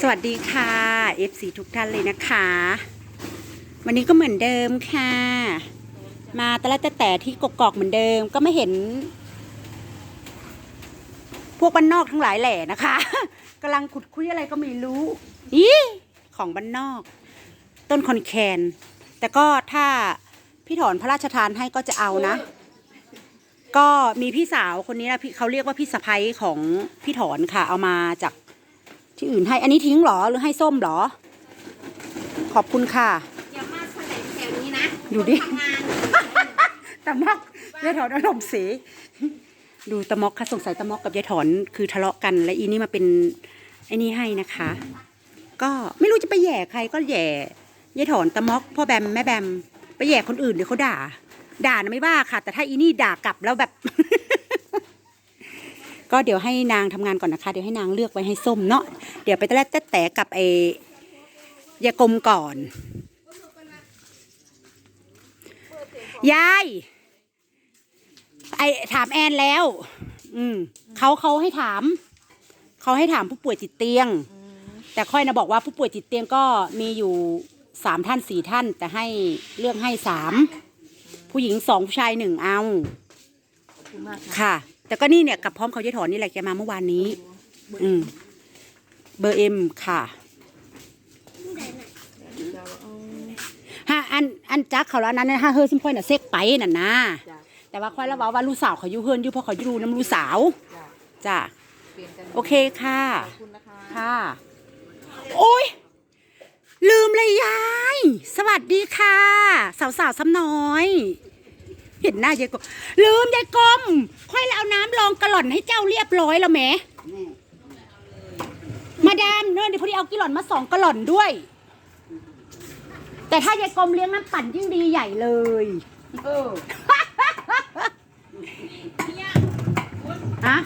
สวัสดีค่ะ FC ทุกท่านเลยนะคะ วันนี้ก็เหมือนเดิมค่ะ มาแต่ละแต่แต่ที่กกอกเหมือนเดิมก็ไม่เห็น พวกบ้านนอกทั้งหลายแหล่นะคะกำลังขุดคุยอะไรก็ไม่รู้อีของบ้านนอก ต้นคอนแคน แต่ก็ถ้าพี่ถอนพระราชทานให้ก็จะเอานะ ก็มีพี่สาวคนนี้นะพี่เขาเรียกว่าพี่สะพ้ยของพี่ถอนค่ะ เอามาจากที่อื่นให้อันนี้ทิ้งเหรอหรือให้ส้มเหรอ ขอบคุณค่ะอย่ามาแถลงแถวนี้นะดูดิ ทำงานตะมอกยายถอนอารมณ์เสียดูตะมอกค่ะสงสัยตะมอกกับยายถอนคือทะเลาะกัน และอีนี่มาเป็นไอ้นี่ให้นะคะ ก็ไม่รู้จะไปแหย่ใครก็แหย่ยายถอนตะมอกพ่อแบมแม่แบม ไปแหย่คนอื่นเดี๋ยวเขาด่า ด่านะไม่ว่าค่ะ แต่ถ้าอีนี่ด่ากลับแล้วแบบ ก็เดี๋ยวให้นางทำงานก่อนนะคะ เดี๋ยวให้นางเลือกไว้ให้ส้มเนาะเดี๋ยวไปตะแลแต่แต่กับไอยากลมก่อน ยาย ไอถามแอนแล้ว อืมเขาเขาให้ถาม เขาให้ถามผู้ป่วยติดเตียง แต่ค่อยนะบอกว่าผู้ป่วยติดเตียงก็มีอยู่สามท่านสี่ท่าน แต่ให้เลือกให้สาม ผู้หญิงสองผู้ชายหนึ่งเอา ขอบคุณมากค่ะค่ะ แต่ก็นี่เนี่ยกับพร้อมเขาจะถอนนี่แหละแกมาเมื่อวานนี้ อืม เบอร์เอ็มค่ะฮะอันอันจักเขาแล้วอันนั้นนะฮะเฮอซิมค่อยน่ะเซ็กไปน่ะนะจ้ะแต่ว่าค่อยแล้วว่าว่าลูกสาวเขาอยู่เฮือนอยู่เพราะเขาอยู่น้ำลูกสาวจ้ะจ้ะเปลี่ยนกันโอเคค่ะ ขอบคุณนะคะ ค่ะ โอ้ย ลืมเลยยาย สวัสดีค่ะ สาวสาวๆซ้ำน้อย เห็นหน้ายายกลมลืมยายกลมค่อยแล้วเอาน้ำรองกระหล่อนให้เจ้าเรียบร้อยแล้วแหมมาดามเนื่อเดี๋ยวพอดีเอากิหล่อนมาสองกระหล่อนด้วย แต่ถ้ายายกลมเลี้ยงน้ำปั่นยิ่งดีใหญ่เลยเออฮะ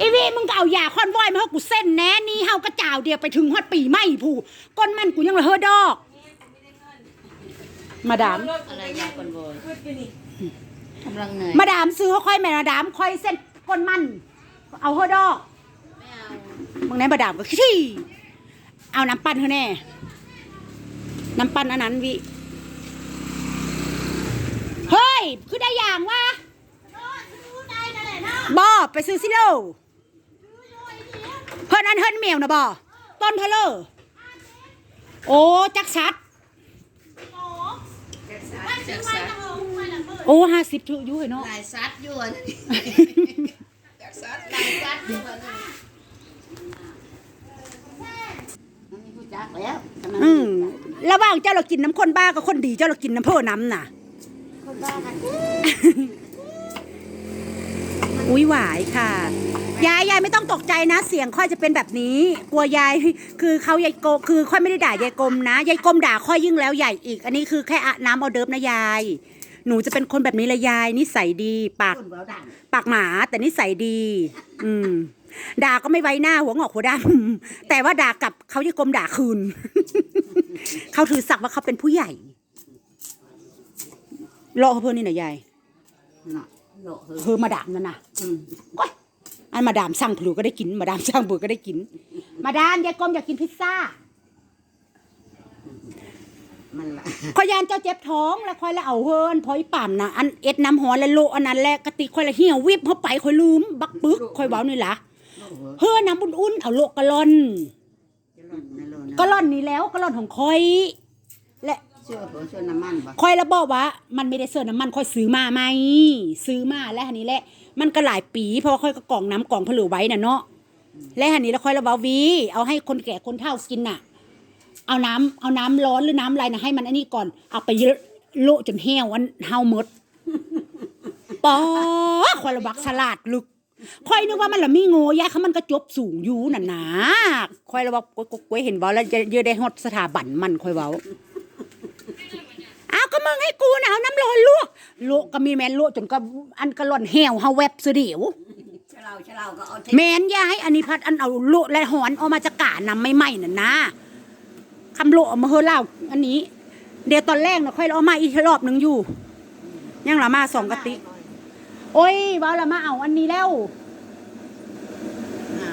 อีวีมึงก็เอายาคอนวอยมาให้กูเส้นแน่นี่เฮากระจ่าวเดียวไปถึงฮอดปีไม่ผู้ก้นมันกูยังระเฮอดอก มาดาม อะไรยาคนโวยกำลังเหนื่อยมาดามซื้อค่อยแม่มาดามค่อยเส้นก้นมัน เอาเฮอดอกไม่เอามึงไหนมาดามก็ขี้เอาน้ำปั้นเธอแน่ น้ำปั้นอันนั้นวิ เฮ้ย คือได้อย่างวะบอไปซื้อซิโลเพิ่นอันเฮินเหมียวนะบอต้นเพลเลอโอ้จักชัดจากซัดโอ้ห้าสิบถืออยู่เหรอเนาะลายซัดอยู่อันนี้จากซัดลายซัดอยู่อันนี้มันมีผู้จักแล้วกำลังอืมระหว่างเจ้าเรากินน้ำคนบ้ากับคนดีเจ้าเรากินน้ำเพ่อน้ำน่ะคนบ้ากันอุ้ยหวายค่ะ ยายยายไม่ต้องตกใจนะ เสียงค่อยจะเป็นแบบนี้ กลัวยายคือเขายายโกคือค่อยไม่ได้ด่ายายกลมนะยายกลมด่าค่อยยิ่งแล้วใหญ่อีก อันนี้คือแค่อะน้ำเอาเดิฟนะยาย หนูจะเป็นคนแบบนี้ละยายนิสัยดีปากคนเบาดังปากหมาแต่นิสัยดี อืมด่าก็ไม่ไว้หน้าหัวงอกหัวดำแต่ว่าด่ากลับเขาจะกลมด่าคืน เขาถือศักดิ์ว่าเขาเป็นผู้ใหญ่รอเขาเพื่อนนี่นะยายเนาะโลกเฮ้ยเธอมาดามนั่นนะอืมก้อย อันมาดามสั่งผือก็ได้กิน มาดามสั่งผือก็ได้กิน มาดามยายกลมอยากกินพิซซ่ามันละคอยยานเจ้าเจ็บท้องแล้วคอยละเอาเฮินพอยป่ามนะอันเอ็ดน้ำหอนและโลอันนั้นแหละกะติกคอยละเหี่ยววิบเข้าไปคอยลืม บักปึกคอยเว้านี่ล่ะโลกเฮ้ยเฮินน้ำอุ่นๆเอาโลกะลอนจะหล่นนะโลนะกะลอนนี่แล้วกะลอนของคอย และ เชื่อผมเชื่อน้ำมันบ่คอยละบอกว่า มันไม่ได้เสื้อน้ำมันคอยซื้อมาไหมซื้อมาและอันนี้แหละ มันก็หลายปีเพราะว่าคอยก็กล่องน้ำกล่องผลือไว้น่ะเนาะและอันนี้แล้วคอยละเบาวีเอาให้คนแก่คนเฒ่ากินน่ะ เอาน้ำเอาน้ำร้อนหรือน้ำอะไรนะให้มันอันนี้ก่อนเอาไปเยอะโละจนแห้วอันเฮาหมดปอคอยละบักสลัดลึกคอยนึกว่ามันละมีโง่ยะเขามันก็จบสูงอยู่น่ะนะคอยละบอกกกวยเห็นเว้าแล้วเยอะได้ฮอดสถาบันมันคอยเว้า อ้าวก็มึงให้กูนะเอาน้ำร้อนลวกลวกก็มีแมนลวกจนก็อันก็หล่อนเหี่ยวเฮาแวบซะเดียวเชลาเชลาก็เอาเทแมนยายอันนี้พัดอันเอาลวกและหอนเอามาจากกานำไม่ไหมน่ะนะคำโลกเอามาเฮอเล่าอันนี้ เดี๋ยวตอนแรกน่ะค่อยเอามาอีกรอบหนึงอยู่ ยังละมาสองกะติกโอ้ยว่าละมาเอาอันนี้แล้ว อ่า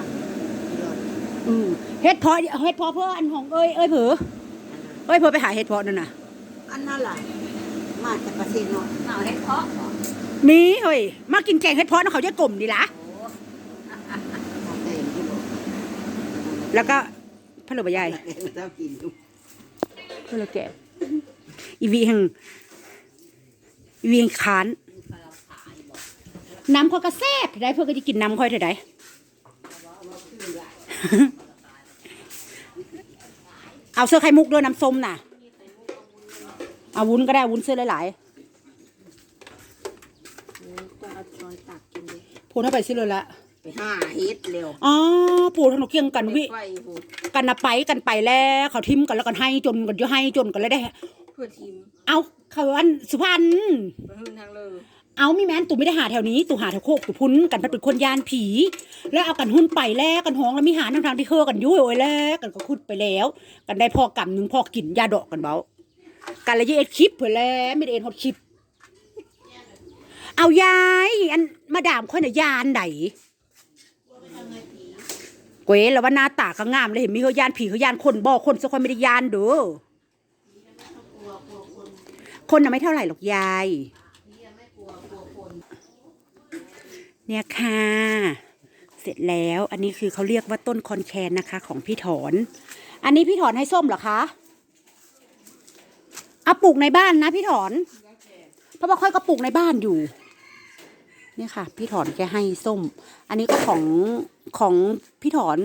อืมเฮ็ดเพอเฮ็ดเพอเพื่ออันของเอ้ยเอ้ยเผือเอ้ยเผือไปหาเฮ็ดเพอนั่นน่ะ อันนั้นล่ะ มาจากประเทศเนาะเอาเห็ดเพาะบ่มีเฮ้ย มากินแกงเฮ็ดเพอนะเขาจะกลมดีละ โอ้มาแต่งที่บอกแล้วก็พะโล้ใบใหญ่แต่งแล้วกินอยู่พะโล้แกงอีวีแห่งอีวีแห่งคานปลาขายบ่น้ำค่อยก็แซ่บได้เพื่อก็จะกินน้ำค่อยเท่าใดเอาเสื้อไข่มุกด้วยน้ำส้มน่ะ เอาวุ้นก็ได้วุ้นเสื้อหลายต้องเอาช้อนตักกินดิๆพูดเข้าไปสิเลยละไปหาเฮ็ดเร็วอ๋อปูทางหนกเคียงกันวิไฟโหดกันนะไปกันไปแล้วเขาทิมกันแล้วกันให้จนกันจะให้จนกันแล้วได้ เพื่อทีมเอาเขาวันสุพรรณไปหื้อทางเลยเอามีแม้นตูไม่ได้หาแถวนี้ตูหาแถวโคกตูพุ้นกันเป็นคนยานผี แล้วเอากันหุ้นไปแล้วกันห้องแล้วมีหาทางทางๆที่เคอกันอยุ่ยโอ้ยแล้วกันก็คุดไปแล้ว กันได้พอกำหนึ่งพอกินยาดอกกันเบา กันเลยเอ็ดคลิปเผื่อแล้วไม่ได้เอ็ดฮอตคลิป เอายายอันมาดามค่อยน่ะยานไหนเกวแล้วว่าหน้าตาก็งามเลยเห็นมีเขายานผีเขายานคนบอกคนสักคนไม่ได้ยานเด้อคนน่ะไม่เท่าไหร่หรอกยายเนี่ยค่ะ เสร็จแล้วอันนี้คือเขาเรียกว่าต้นคอนแคนนะคะ ของพี่ถอน อันนี้พี่ถอนให้ส้มเหรอคะ เอาปลูกในบ้านนะพี่ถอน เพราะว่าค่อยก็ปลูกในบ้านอยู่ เนี่ยค่ะ พี่ถอนแกให้ส้ม อันนี้ก็ของของพี่ถอน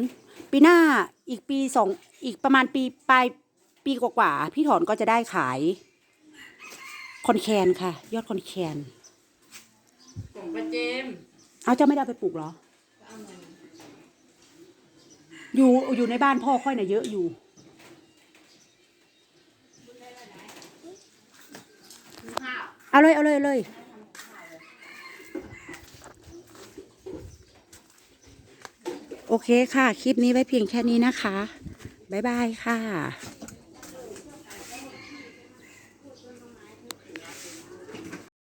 ปีหน้าอีกปีสองอีกประมาณปีปลายปีกว่าๆพี่ถอนก็จะได้ขายคอนแคนค่ะ ยอดคอนแคนของประเจม เอาเจ้าไม่ได้เอาไปปลูกเหรอ อยู่อยู่ในบ้านพ่อค่อยน่ะเยอะอยู่ เอาเลยเอาเลยเอาเลยโอเคค่ะ คลิปนี้ไว้เพียงแค่นี้นะคะ บ๊ายบายค่ะ